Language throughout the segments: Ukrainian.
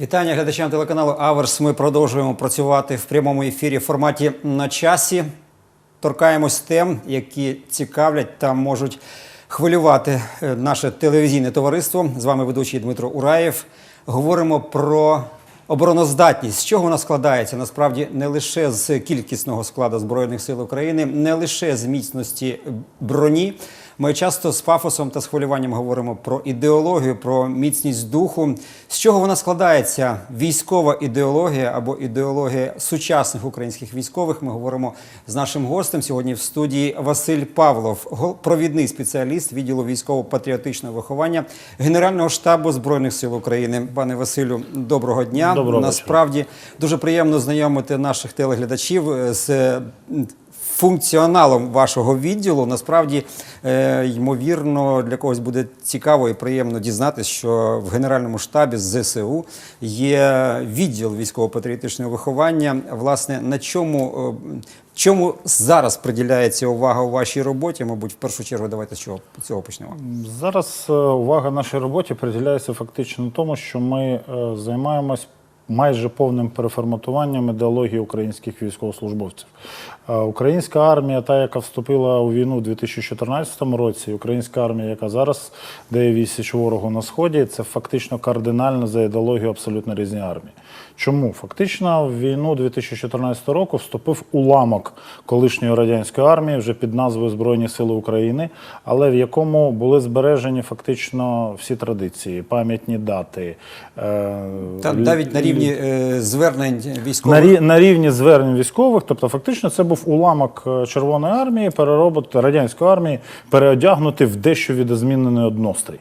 Вітання глядачам телеканалу Аверс. Ми продовжуємо працювати в прямому ефірі в форматі на часі. Торкаємось тем, які цікавлять та можуть хвилювати е, наше телевізійне товариство. З вами ведучий Дмитро Ураєв. Говоримо про обороноздатність. З чого вона складається? Насправді не лише з кількісного складу Збройних сил України, не лише з міцності броні. Ми часто з пафосом та з хвилюванням говоримо про ідеологію, про міцність духу. З чого вона складається? Військова ідеологія або ідеологія сучасних українських військових. Ми говоримо з нашим гостем сьогодні в студії Василь Павлов, провідний спеціаліст відділу військово-патріотичного виховання Генерального штабу збройних сил України. Пане Василю, доброго дня. Доброго. Насправді дуже приємно знайомити наших телеглядачів е, з функціоналом вашого відділу. Насправді, е, ймовірно, для когось буде цікаво і приємно дізнатися, що в Генеральному штабі ЗСУ є відділ військово-патріотичного виховання. Власне, на чому, е, чому зараз приділяється увага у вашій роботі? Мабуть, в першу чергу, давайте з чого цього почнемо. Зараз е, увага нашій роботі приділяється фактично тому, що ми займаємось майже повним переформатуванням ідеології українських військовослужбовців. Е, Українська армія, та, яка вступила у війну у 2014 році, українська армія, яка зараз дає відсіч ворогу на сході, це фактично кардинально за ідеологію абсолютно різні армії. Чому? Фактично в війну 2014 року вступив уламок колишньої радянської армії вже під назвою Збройні Сили України, але в якому були збережені фактично всі традиції, пам'ятні дати. е, Та навіть на рівні е, звернень військових. на рівні звернень військових, тобто фактично це був уламок е, Червоної армії, переробити радянської армії, переодягнути в дещо відозмінений однострій.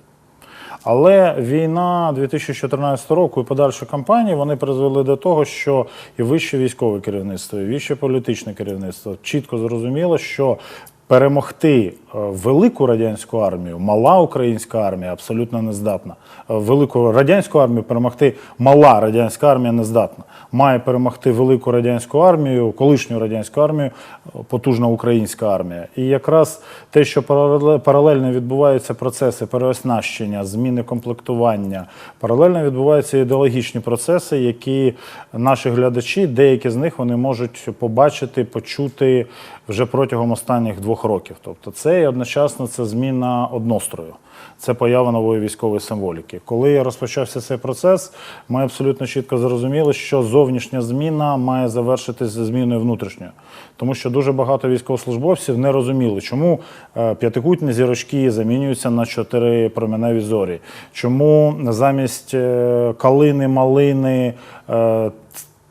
Але війна 2014 року і подальші кампанії вони призвели до того, що і вище військове керівництво, і вище політичне керівництво чітко зрозуміло, що перемогти е, велику радянську армію, мала українська армія абсолютно не здатна. Е, Велику радянську армію перемогти мала радянська армія не здатна. Має перемогти велику радянську армію, колишню радянську армію, е, потужна українська армія. І якраз те, що паралельно відбуваються процеси переоснащення, зміни комплектування, паралельно відбуваються ідеологічні процеси, які наші глядачі, деякі з них вони можуть побачити, почути вже протягом останніх двох років. Тобто, це і одночасно це зміна однострою. Це поява нової військової символіки. Коли розпочався цей процес, ми абсолютно чітко зрозуміли, що зовнішня зміна має завершитись зі зміною внутрішньою, тому що дуже багато військовослужбовців не розуміли, чому е, п'ятикутні зірочки замінюються на чотири променеві зорі, чому замість е, калини, малини.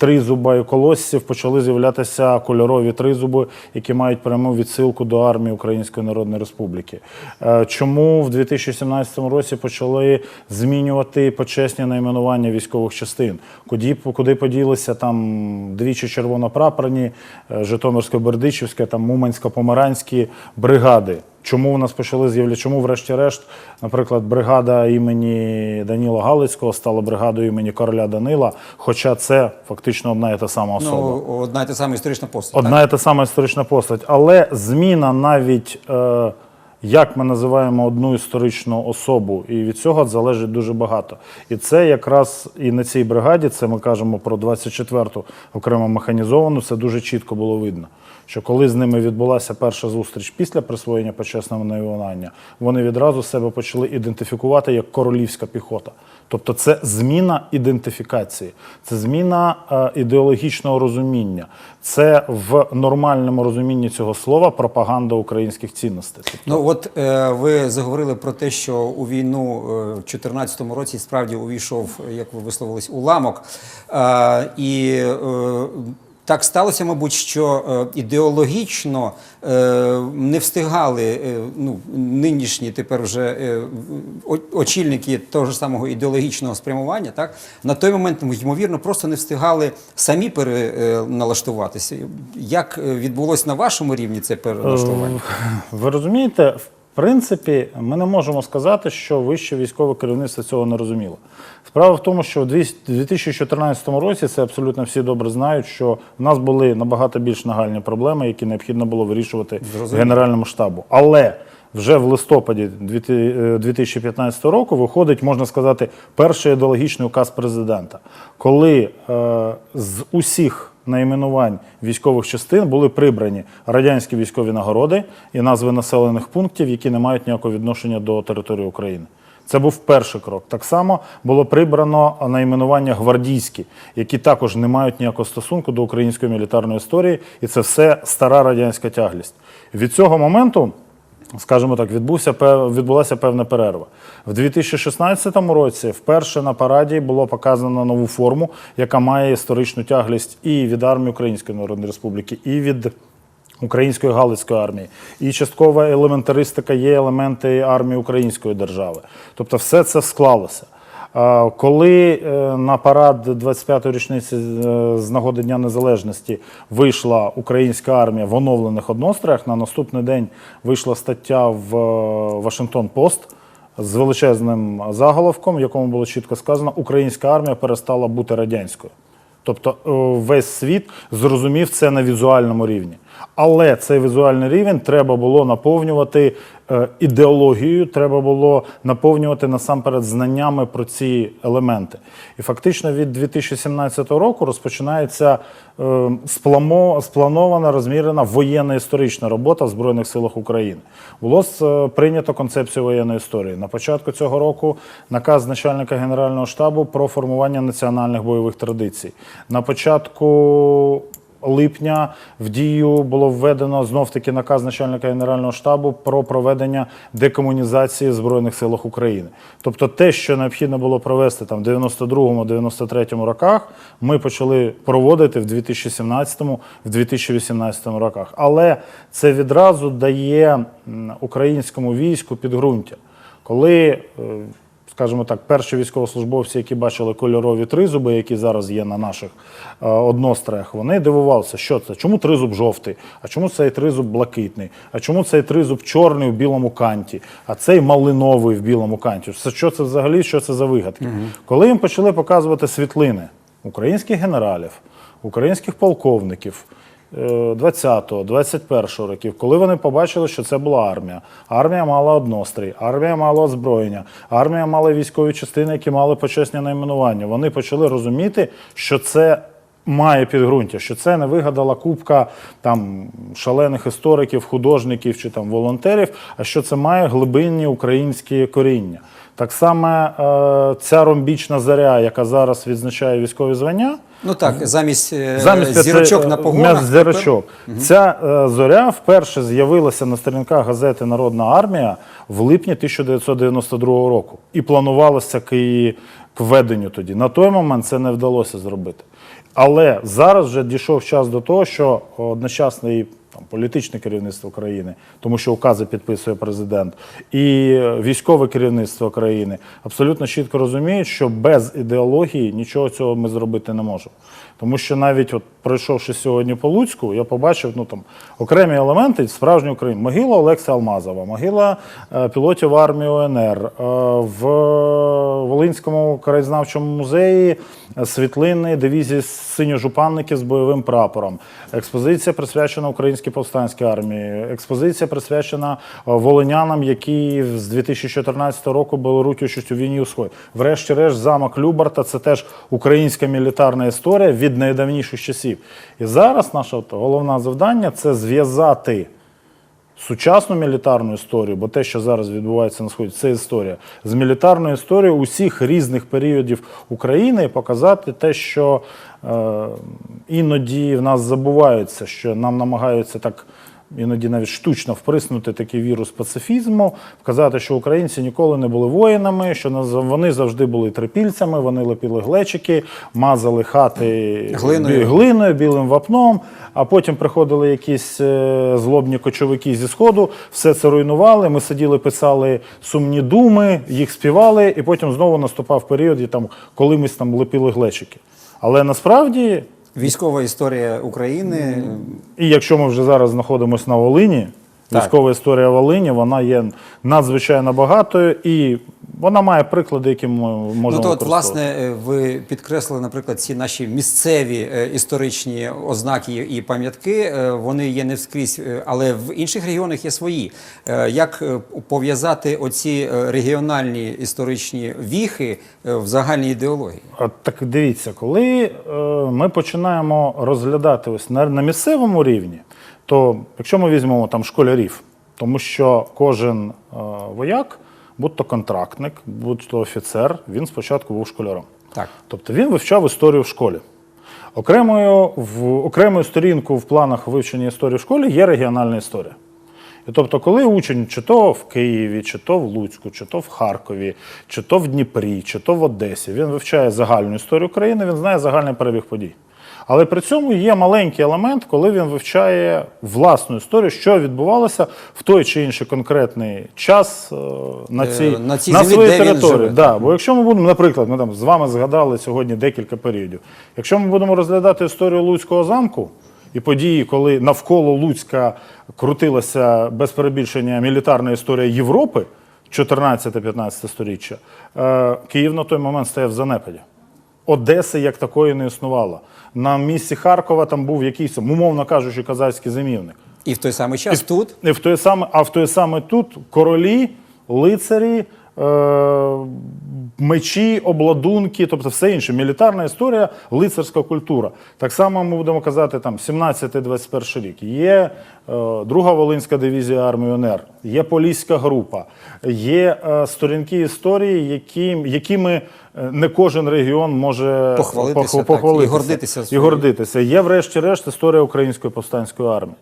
Тризуба і колоссів почали з'являтися кольорові тризуби, які мають пряму відсилку до армії Української Народної Республіки. Е, Чому в 2017 році почали змінювати почесні найменування військових частин? Куди, куди поділися там двічі червонопрапорні, е, Житомирсько-Бердичівська, там Мумансько-Помаранські бригади? Чому в нас почали з'являтися? Чому, врешті-решт, наприклад, бригада імені Даніла Галицького стала бригадою імені короля Данила, хоча це фактично одна і та сама особа. Ну, одна і та сама історична постать. так? Одна і та сама історична постать. Але зміна навіть е, як ми називаємо одну історичну особу, і від цього залежить дуже багато. І це якраз і на цій бригаді, це ми кажемо про 24-ту окремо механізовану, це дуже чітко було видно. Що коли з ними відбулася перша зустріч після присвоєння почесного найвиконання, вони відразу себе почали ідентифікувати як королівська піхота. Тобто це зміна ідентифікації, це зміна е, ідеологічного розуміння, це в нормальному розумінні цього слова пропаганда українських цінностей. Тобто, Ну от е, ви заговорили про те, що у війну е, в 2014 році справді увійшов, як ви висловились, уламок. Е, і е, так сталося, мабуть, що е, ідеологічно е, не встигали е, ну, нинішні тепер вже очільники того ж самого ідеологічного спрямування. Так на той момент ймовірно просто не встигали самі переналаштуватися. Як відбулось на вашому рівні це переналаштування? Ви розумієте, в принципі, ми не можемо сказати, що вище військове керівництво цього не розуміло. Справа в тому, що в 2014 році це абсолютно всі добре знають, що в нас були набагато більш нагальні проблеми, які необхідно було вирішувати Зрозуміло. Генеральному штабу. Але вже в листопаді 2015 року виходить, можна сказати, перший ідеологічний указ президента, коли е, з усіх найменувань військових частин були прибрані радянські військові нагороди і назви населених пунктів, які не мають ніякого відношення до території України. Це був перший крок. Так само було прибрано найменування гвардійські, які також не мають ніякого стосунку до української мілітарної історії, і це все стара радянська тяглість. Від цього моменту скажімо так, відбувся відбулася певна перерва. В 2016 році вперше на параді було показано нову форму, яка має історичну тяглість і від армії Української Народної Республіки, і від Української Галицької армії. І часткова елементаристика є елементи армії Української держави. Тобто все це склалося. Коли е, на парад 25-ї річниці е, з нагоди Дня Незалежності вийшла українська армія в оновлених одностроях, на наступний день вийшла стаття в е, Вашингтон Пост з величезним заголовком, в якому було чітко сказано, українська армія перестала бути радянською. Тобто весь світ зрозумів це на візуальному рівні. Але цей візуальний рівень треба було наповнювати е, ідеологією, треба було наповнювати насамперед знаннями про ці елементи. І фактично від 2017 року розпочинається е, спланована, розмірена воєнна історична робота в Збройних силах України. Було е, прийнято концепцію воєнної історії. На початку цього року наказ начальника Генерального штабу про формування національних бойових традицій. На початку липня в дію було введено знов таки наказ начальника генерального штабу про проведення декомунізації в збройних силах України. Тобто, те, що необхідно було провести там в 92-93 роках, ми почали проводити в 2017-в 2018 роках. Але це відразу дає українському війську підґрунтя, коли. Скажімо так, перші військовослужбовці, які бачили кольорові тризуби, які зараз є на наших е, одностроях, вони дивувалися, що це, чому тризуб жовтий, а чому цей тризуб блакитний, а чому цей тризуб чорний в білому канті, а цей малиновий в білому канті. Це що це взагалі, що це за вигадки? Коли їм почали показувати світлини українських генералів, українських полковників. Е, 20-го, 21-го років, коли вони побачили, що це була армія. Армія мала однострій, армія мала озброєння, армія мала військові частини, які мали почесні найменування. Вони почали розуміти, що це має підґрунтя, що це не вигадала купка там шалених істориків, художників чи там волонтерів, а що це має глибинні українські коріння. Так само е, ця ромбічна заря, яка зараз відзначає військові звання. Ну так, замість, е, Замість зірочок на е, погонах. зірочок. Ця зоря вперше з'явилася на сторінках газети Народна армія в липні 1992 року. І планувалося к її к введенню тоді. На той момент це не вдалося зробити. Але зараз вже дійшов час до того, що одночасно і там, політичне керівництво країни, тому що укази підписує президент, і військове керівництво країни абсолютно чітко розуміють, що без ідеології нічого цього ми зробити не можемо. Тому що навіть от пройшовши сьогодні по Луцьку, я побачив ну там окремі елементи справжньої України. Могила Олекса Алмазова, могила е, пілотів армії ОНР е, в Волинському краєзнавчому музеї е, світлини дивізії синьо-жупанників з бойовим прапором. Експозиція присвячена Українській повстанській армії. Експозиція присвячена е, волинянам, які з 2014 року беруть участь у війні у Сході. Врешті-решт, замок Любарта це теж українська мілітарна історія від найдавніших часів. І зараз наше головне завдання це зв'язати сучасну мілітарну історію, бо те, що зараз відбувається на сході, це історія з мілітарною історією усіх різних періодів України і показати те, що е, іноді в нас забуваються, що нам намагаються так. Іноді навіть штучно вприснути такий вірус пацифізму, вказати, що українці ніколи не були воїнами, що вони завжди були трипільцями, вони лепили глечики, мазали хати Глиною. глиною, білим вапном, а потім приходили якісь е, злобні кочовики зі сходу, все це руйнували. Ми сиділи, писали сумні думи, їх співали, і потім знову наступав період, і там, коли ми там лепили глечики. Але насправді, Військова історія України. і якщо ми вже зараз знаходимося на Волині, Так. Військова історія Волині вона є надзвичайно багатою і вона має приклади, які ми можемо Ну то от, власне, е, ви підкреслили, наприклад, ці наші місцеві е, історичні ознаки і пам'ятки. е, Вони є не вскрізь, але в інших регіонах є свої. Як пов'язати оці регіональні історичні віхи в загальній ідеології? Так дивіться, коли ми починаємо розглядати ось на місцевому рівні, то якщо ми візьмемо там школярів, тому що кожен е, вояк, будь то контрактник, будь то офіцер, він спочатку був школяром. Так. Тобто він вивчав історію в школі. Окремою, в, окремою сторінкою в планах вивчення історії в школі є регіональна історія. І тобто, коли учень чи то в Києві, чи то в Луцьку, чи то в Харкові, чи то в Дніпрі, чи то в Одесі, він вивчає загальну історію країни, він знає загальний перебіг подій. Але при цьому є маленький елемент, коли він вивчає власну історію, що відбувалося в той чи інший конкретний час е, на Е, цій, на цій на своїй території. Да, бо якщо ми будемо, наприклад, ми там з вами згадали сьогодні декілька періодів. Якщо ми будемо розглядати історію Луцького замку і події, коли навколо Луцька крутилася без перебільшення мілітарна історія Європи 14-15 сторіччя, е, Київ на той момент стояв в занепаді. Одеси як такої не існувало. На місці Харкова там був якийсь, умовно кажучи, казацький зимівник. І в той самий час тут І в той саме, а в той саме тут королі, лицарі, мечі, обладунки, тобто все інше. Мілітарна історія, лицарська культура. Так само ми будемо казати там 17-21 рік. Є е, друга Волинська дивізія армії УНР, є Поліська група, є е, сторінки історії, які, якими е, не кожен регіон може Похвалитися, пох- так, і гордитися І гордитися. Є, врешті-решт, історія української повстанської армії.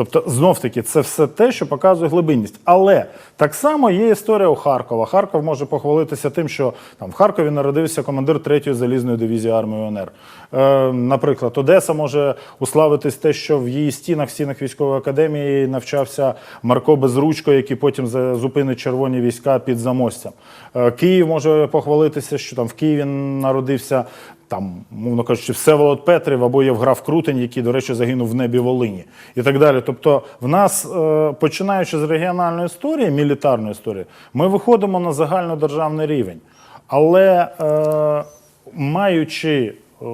Тобто, знов таки, це все те, що показує глибинність. Але так само є історія у Харкова. Харков може похвалитися тим, що там в Харкові народився командир 3-ї залізної дивізії армії УНР. Е, наприклад, Одеса може уславитись те, що в її стінах, в стінах військової академії навчався Марко Безручко, який потім зупинить червоні війська під замостям. Е, Київ може похвалитися, що там в Києві народився там, мовно кажучи, Всеволод Петрів або Євграф Крутень, який, до речі, загинув в небі Волині, і так далі. Тобто, в нас, е, починаючи з регіональної історії, мілітарної історії, ми виходимо на загальнодержавний рівень. Але е, маючи е,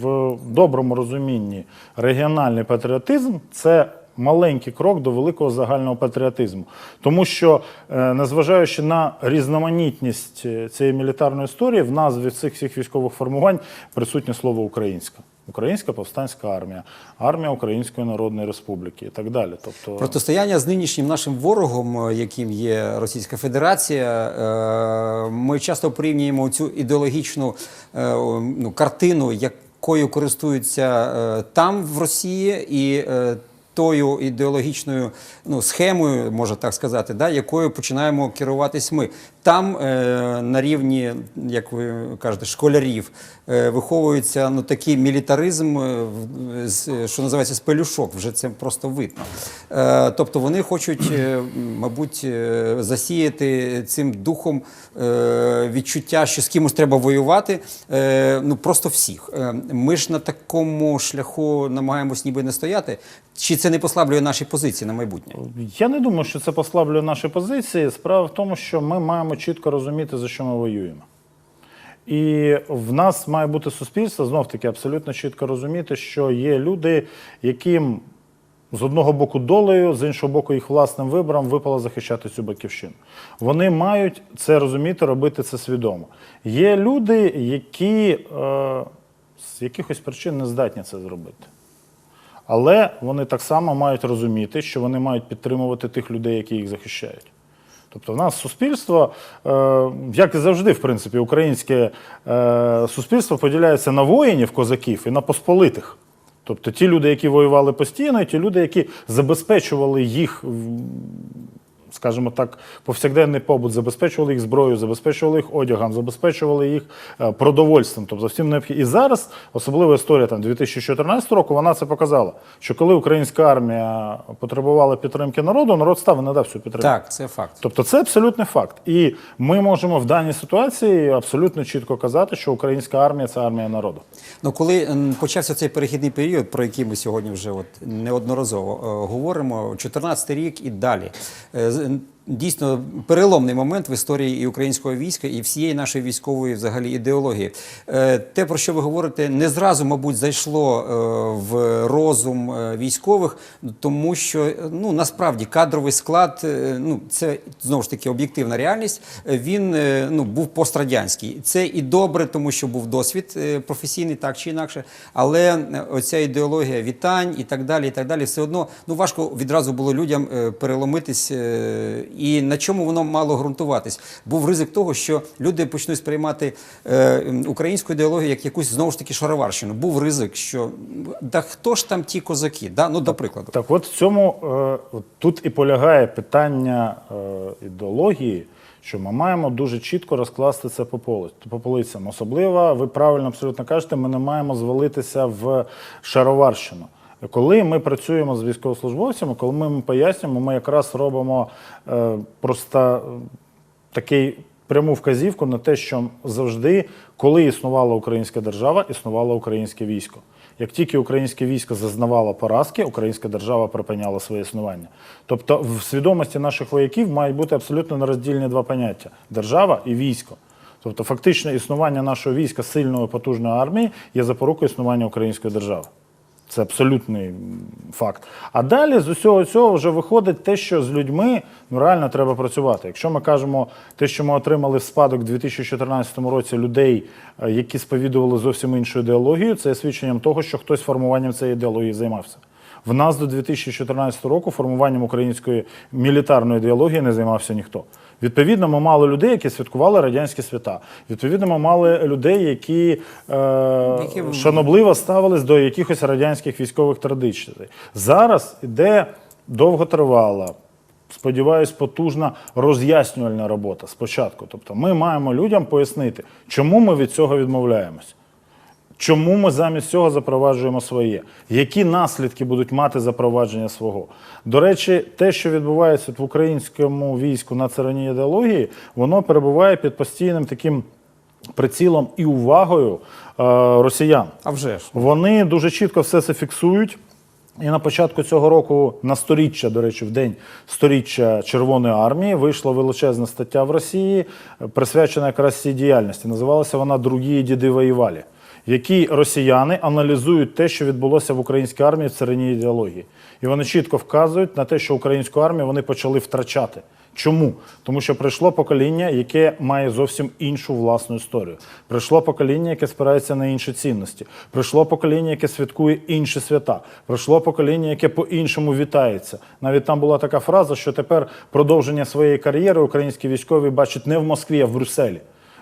в доброму розумінні регіональний патріотизм, це маленький крок до великого загального патріотизму. Тому що, е, незважаючи на різноманітність е, цієї мілітарної історії, в назві цих всіх військових формувань присутнє слово українська. Українська повстанська армія, армія Української Народної Республіки і так далі. Тобто, Протистояння з нинішнім нашим ворогом, е, яким є Російська Федерація, ми часто порівнюємо цю ідеологічну ну, картину, якою користуються там в Росії, і тою ідеологічною ну, схемою, можна так сказати, да, якою починаємо керуватись ми. Там е, на рівні, як ви кажете, школярів е, виховується ну, такий мілітаризм, е, що називається з пелюшок, вже це просто видно. Тобто вони хочуть, мабуть, засіяти цим духом відчуття, що з кимось треба воювати. Ну просто всіх. Ми ж на такому шляху намагаємось ніби не стояти. Чи це не послаблює наші позиції на майбутнє? Я не думаю, що це послаблює наші позиції. Справа в тому, що ми маємо чітко розуміти, за що ми воюємо. І в нас має бути суспільство, знов таки абсолютно чітко розуміти, що є люди, яким з одного боку долею, з іншого боку, їх власним вибором випало захищати цю батьківщину. Вони мають це розуміти, робити це свідомо. Є люди, які е, з якихось причин не здатні це зробити. Але вони так само мають розуміти, що вони мають підтримувати тих людей, які їх захищають. Тобто, в нас суспільство, е, як і завжди, в принципі, українське е, суспільство поділяється на воїнів, козаків і на посполитих. Тобто ті люди, які воювали постійно, і ті люди, які забезпечували їх скажімо так, повсякденний побут, забезпечували їх зброєю, забезпечували їх одягом, забезпечували їх е, продовольством, тобто всім необхідним. І зараз особлива історія там 2014 року, вона це показала, що коли українська армія потребувала підтримки народу, народ став і надав цю підтримку. Так, це факт. Тобто це абсолютний факт. І ми можемо в даній ситуації абсолютно чітко казати, що українська армія це армія народу. Ну, коли почався цей перехідний період, про який ми сьогодні вже от неодноразово е, говоримо, 14 рік і далі. Е, з- Дійсно, переломний момент в історії і українського війська, і всієї нашої військової взагалі ідеології. Е, Те, про що ви говорите, не зразу, мабуть, зайшло е, в розум е, військових, тому що ну насправді кадровий склад, ну це знову ж таки об'єктивна реальність. Він ну був пострадянський. Це і добре, тому що був досвід професійний, так чи інакше. Але оця ідеологія вітань і так далі, і так далі, все одно ну важко відразу було людям переломитись. І на чому воно мало ґрунтуватись? Був ризик того, що люди почнуть сприймати е, українську ідеологію як якусь знову ж таки шароварщину. Був ризик, що да хто ж там ті козаки? Да? Ну, до прикладу. Так, от в цьому е, от тут і полягає питання е, ідеології, що ми маємо дуже чітко розкласти це по полицям. Особливо, ви правильно абсолютно кажете, ми не маємо звалитися в шароварщину. Коли ми працюємо з військовослужбовцями, коли ми пояснюємо, ми якраз робимо е, просто е, такий пряму вказівку на те, що завжди, коли існувала українська держава, існувало українське військо. Як тільки українське військо зазнавало поразки, українська держава припиняла своє існування. Тобто, в свідомості наших вояків мають бути абсолютно нероздільні два поняття: держава і військо. Тобто, фактично, існування нашого війська сильної потужної армії є запорукою існування української держави. Це абсолютний факт. А далі з усього цього вже виходить те, що з людьми ну реально треба працювати. Якщо ми кажемо те, що ми отримали в спадок у 2014 році людей, е, які сповідували зовсім іншу ідеологію, це є свідченням того, що хтось формуванням цієї ідеології займався. В нас до 2014 року формуванням української мілітарної ідеології не займався ніхто. Відповідно, ми мали людей, які святкували радянські свята. Відповідно, ми мали людей, які, е, Які- шанобливо ставились до якихось радянських військових традицій. Зараз іде довготривала, сподіваюсь, потужна роз'яснювальна робота спочатку. Тобто, ми маємо людям пояснити, чому ми від цього відмовляємось. Чому ми замість цього запроваджуємо своє? Які наслідки будуть мати запровадження свого? До речі, те, що відбувається в українському війську на царині ідеології, воно перебуває під постійним таким прицілом і увагою е, росіян. А вже ж. Вони дуже чітко все це фіксують. І на початку цього року, на сторіччя, до речі, в день сторіччя Червоної армії, вийшла величезна стаття в Росії, присвячена якраз цій діяльності. Називалася вона Другі діди воювали, в якій росіяни аналізують те, що відбулося в українській армії в царині ідеології. І вони чітко вказують на те, що українську армію вони почали втрачати. Чому? Тому що прийшло покоління, яке має зовсім іншу власну історію. Прийшло покоління, яке спирається на інші цінності. Прийшло покоління, яке святкує інші свята. Прийшло покоління, яке по-іншому вітається. Навіть там була така фраза, що тепер продовження своєї кар'єри українські військові бачать не в Москві, а в Брюсселі.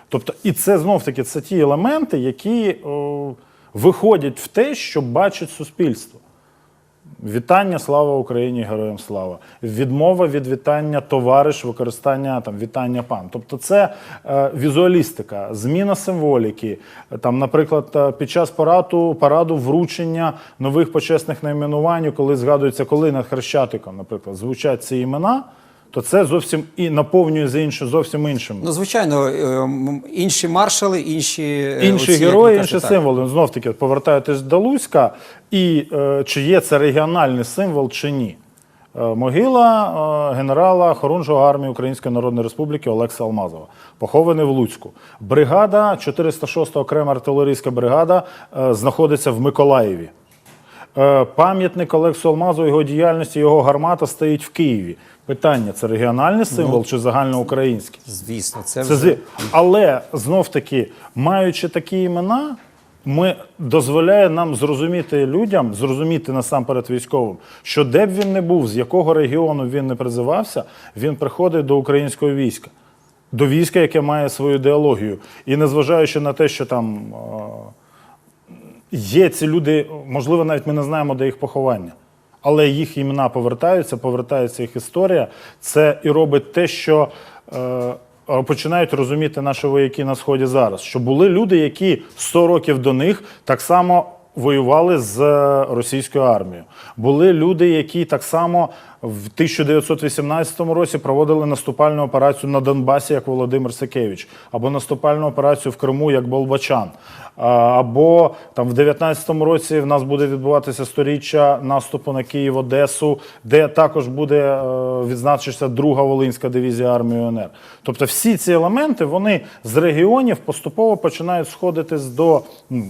Тобто, і це знов таки це ті елементи, які о, виходять в те, що бачить суспільство. Вітання, слава Україні, героям слава. Відмова від вітання товариш, використання там вітання пан. Тобто це е, візуалістика, зміна символіки. Там, наприклад, е, під час параду, параду вручення нових почесних найменувань, коли згадується, коли над Хрещатиком, наприклад, звучать ці імена, то це зовсім і наповнює за інше, зовсім іншим. Ну, звичайно, е, інші маршали, інші, е, Інші оці, герої, ви інші так. символи. Знов таки, повертаєтесь до Луцька, і е, чи є це регіональний символ, чи ні. Могила генерала Хорунжого армії Української Народної Республіки Олекса Алмазова, похований в Луцьку. Бригада, 406 окрема артилерійська бригада, знаходиться в Миколаєві. Пам'ятник Олексу Алмазову, його діяльності, його гармата стоїть в Києві. Питання: це регіональний символ чи загальноукраїнський? Звісно, це, вже... Але знов таки, маючи такі імена, ми дозволяє нам зрозуміти людям, зрозуміти насамперед військовим, що де б він не був, з якого регіону він не призивався, він приходить до українського війська, до війська, яке має свою ідеологію. І незважаючи на те, що там е, є ці люди, можливо, навіть ми не знаємо, де їх поховання. Але їх імена повертаються, повертається їх історія. Це і робить те, що е, починають розуміти наші вояки на сході зараз. Що були люди, які 100 років до них так само воювали з е, російською армією. Були люди, які так само в 1918 році проводили наступальну операцію на Донбасі, як Володимир Сикевич, або наступальну операцію в Криму, як Болбачан. Або там в 19-му році в нас буде відбуватися сторіччя наступу на Київ, Одесу, де також буде е, відзначитися друга Волинська дивізія армії УНР. Тобто всі ці елементи вони з регіонів поступово починають сходитись до,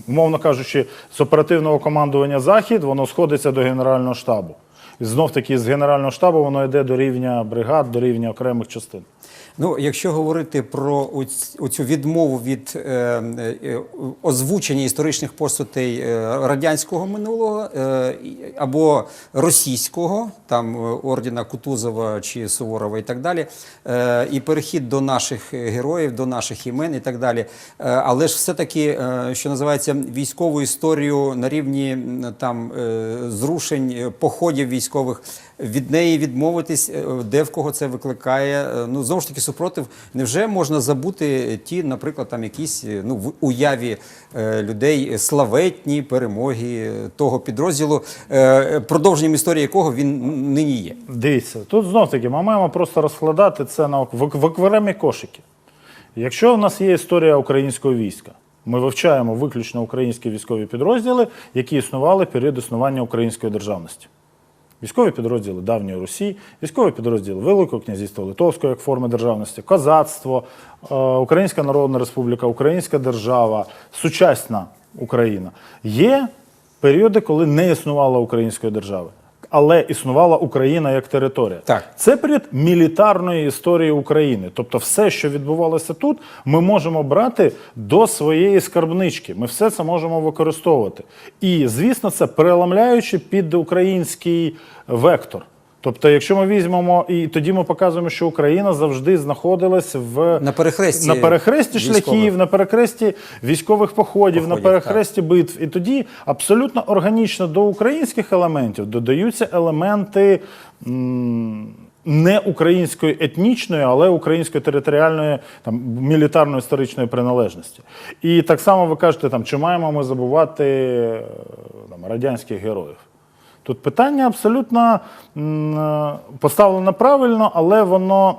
умовно кажучи, з оперативного командування Захід, воно сходиться до Генерального штабу. Знов таки з Генерального штабу воно йде до рівня бригад, до рівня окремих частин. Ну, якщо говорити про оцю відмову від е, е, озвучення історичних постатей е, радянського минулого е, або російського, там е, ордена Кутузова чи Суворова і так далі, е, і перехід до наших героїв, до наших імен і так далі. Е, але ж все-таки, е, що називається, військову історію на рівні там е, зрушень, походів військових, від неї відмовитись, де в кого це викликає. Ну знову ж таки, супротив. Невже можна забути ті, наприклад, там якісь е, ну в уяві е, людей славетні перемоги е, того підрозділу, е, продовженням історії якого він нині є? Дивіться, тут знов таки ми маємо просто розкладати це на в, в окремі кошики. Якщо в нас є історія українського війська, ми вивчаємо виключно українські військові підрозділи, які існували період існування української державності. Військові підрозділи давньої Русі, військові підрозділи Великого князівства Литовського як форми державності, козацтво, е, Українська Народна Республіка, Українська держава, сучасна Україна. Є періоди, коли не існувала української держави, але існувала Україна як територія. Так. Це період мілітарної історії України. Тобто, все, що відбувалося тут, ми можемо брати до своєї скарбнички. Ми все це можемо використовувати. І, звісно, це переламляючи під український вектор. Тобто, якщо ми візьмемо, і тоді ми показуємо, що Україна завжди знаходилась в На перехресті на перехресті військових. шляхів, на перехресті військових походів, на Походів, перехресті битв. І тоді абсолютно органічно до українських елементів додаються елементи м, не української етнічної, але української територіальної там мілітарної історичної приналежності. І так само ви кажете, там чи маємо ми забувати е, там, радянських героїв? Тут питання абсолютно поставлено правильно, але воно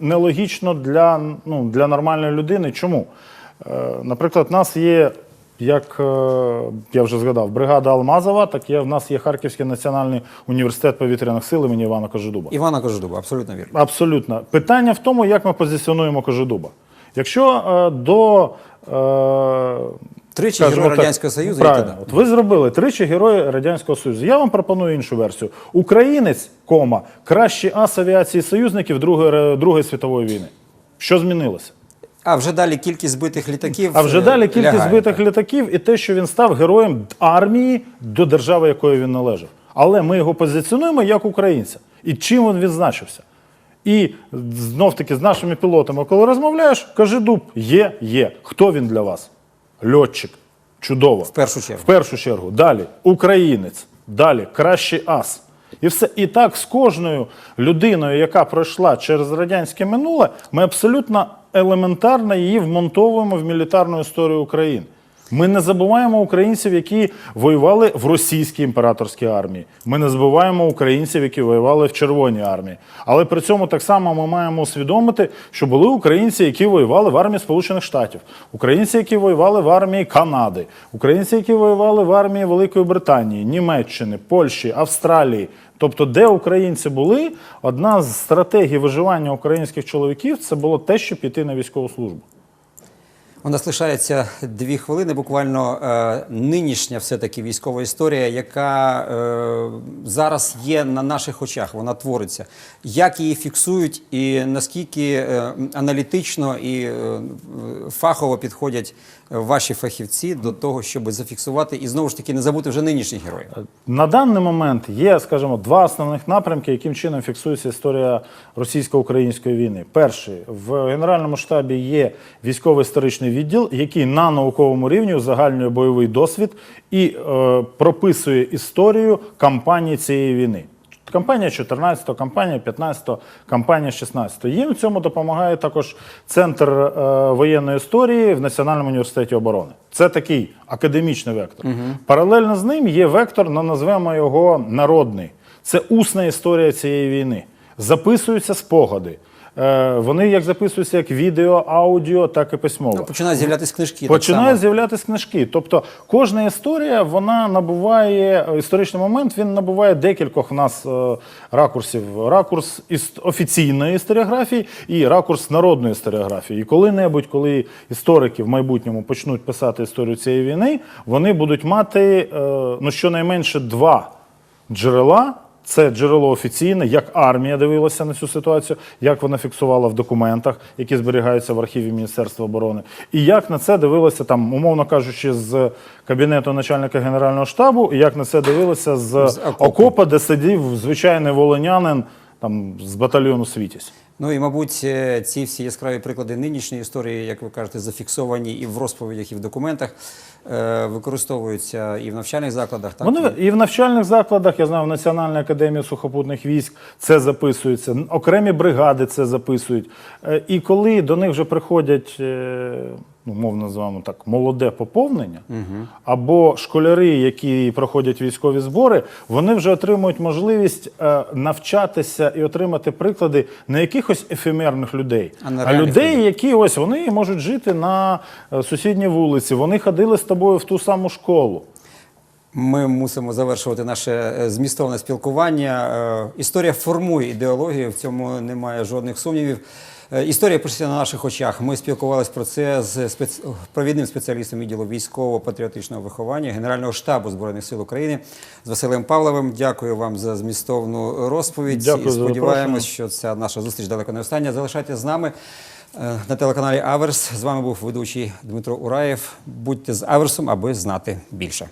нелогічно для, ну, для нормальної людини. Чому? Е, Наприклад, в нас є, як е, я вже згадав, бригада Алмазова, так є в нас є Харківський національний університет повітряних сил імені Івана Кожедуба. Івана Кожедуба, абсолютно вірно. Абсолютно. Питання в тому, як ми позиціонуємо Кожедуба. Якщо е, до Тричі скажімо герой так, Радянського Союзу і Правильно. т.д. От ви зробили тричі герої Радянського Союзу. Я вам пропоную іншу версію. Українець, кома, кращий ас авіації союзників Другої, Другої світової війни. Що змінилося? А вже далі кількість збитих літаків. А вже е, далі кількість лягає. збитих літаків і те, що він став героєм армії до держави, якої він належав. Але ми його позиціонуємо як українця. І чим він відзначився? І знов таки з нашими пілотами, коли розмовляєш, каже дуб, є, є. Хто він для вас? Льотчик. Чудово. В першу чергу. В першу чергу. Далі українець. Далі кращий ас. І все. І так з кожною людиною, яка пройшла через радянське минуле, ми абсолютно елементарно її вмонтовуємо в мілітарну історію України. Ми не забуваємо українців, які воювали в російській імператорській армії. Ми не забуваємо українців, які воювали в Червоній армії. Але при цьому так само ми маємо усвідомити, що були українці, які воювали в армії Сполучених Штатів, українці, які воювали в армії Канади, українці, які воювали в армії Великої Британії, Німеччини, Польщі, Австралії. Тобто, де українці були, одна з стратегій виживання українських чоловіків це було те, щоб піти на військову службу. У нас лишається дві хвилини. Буквально е, нинішня все-таки військова історія, яка е, зараз є на наших очах, вона твориться. Як її фіксують і наскільки е, аналітично і фахово підходять ваші фахівці до того, щоб зафіксувати і знову ж таки не забути вже нинішніх героїв? На даний момент є, скажімо, два основних напрямки, яким чином фіксується історія російсько-української війни. Перший в генеральному штабі є військово-історичний відділ, який на науковому рівні узагальнює бойовий досвід і е, прописує історію кампанії цієї війни. Кампанія 14, кампанія 15, кампанія 16. Їм в цьому допомагає також Центр е, воєнної історії в Національному університеті оборони. Це такий академічний вектор. Паралельно з ним є вектор, ну, назвемо його народний. Це усна історія цієї війни. Записуються спогади. Е, вони як записуються як відео, аудіо, так і письмово. Ну, починають з'являтися книжки. Починають з'являтися книжки. Тобто кожна історія вона набуває історичний момент. Він набуває декількох в нас е, ракурсів: ракурс офіційної історіографії і ракурс народної історіографії. І коли-небудь, коли історики в майбутньому почнуть писати історію цієї війни, вони будуть мати е, ну щонайменше два джерела. Це джерело офіційне, як армія дивилася на цю ситуацію, як вона фіксувала в документах, які зберігаються в архіві Міністерства оборони, і як на це дивилася там, умовно кажучи, з кабінету начальника генерального штабу, і як на це дивилися з, З окопа, де сидів звичайний волонянин там з батальйону Світязь. Ну і мабуть, е, ці всі яскраві приклади нинішньої історії, як ви кажете, зафіксовані і в розповідях, і в документах, е, використовуються і в навчальних закладах. Так Вони і в навчальних закладах, я знаю, в Національній академії сухопутних військ це записується, окремі бригади це записують. Е, І коли до них вже приходять, ну, мовно називаємо так, молоде поповнення, або школяри, які проходять військові збори, вони вже отримують можливість е, навчатися і отримати приклади не якихось ефемерних людей, А а людей, людей. які ось вони можуть жити на е, сусідній вулиці, вони ходили з тобою в ту саму школу. Ми мусимо завершувати наше е, змістовне спілкування. Е, Історія формує ідеологію, в цьому немає жодних сумнівів. Е, Історія пишеться на наших очах. Ми спілкувалися про це з спец... провідним спеціалістом відділу військово-патріотичного виховання Генерального штабу Збройних сил України з Василем Павловим. Дякую вам за змістовну розповідь. Дякую І сподіваємось, що ця наша зустріч далеко не остання. Залишайтесь з нами е, на телеканалі Аверс. З вами був ведучий Дмитро Ураєв. Будьте з Аверсом, аби знати більше.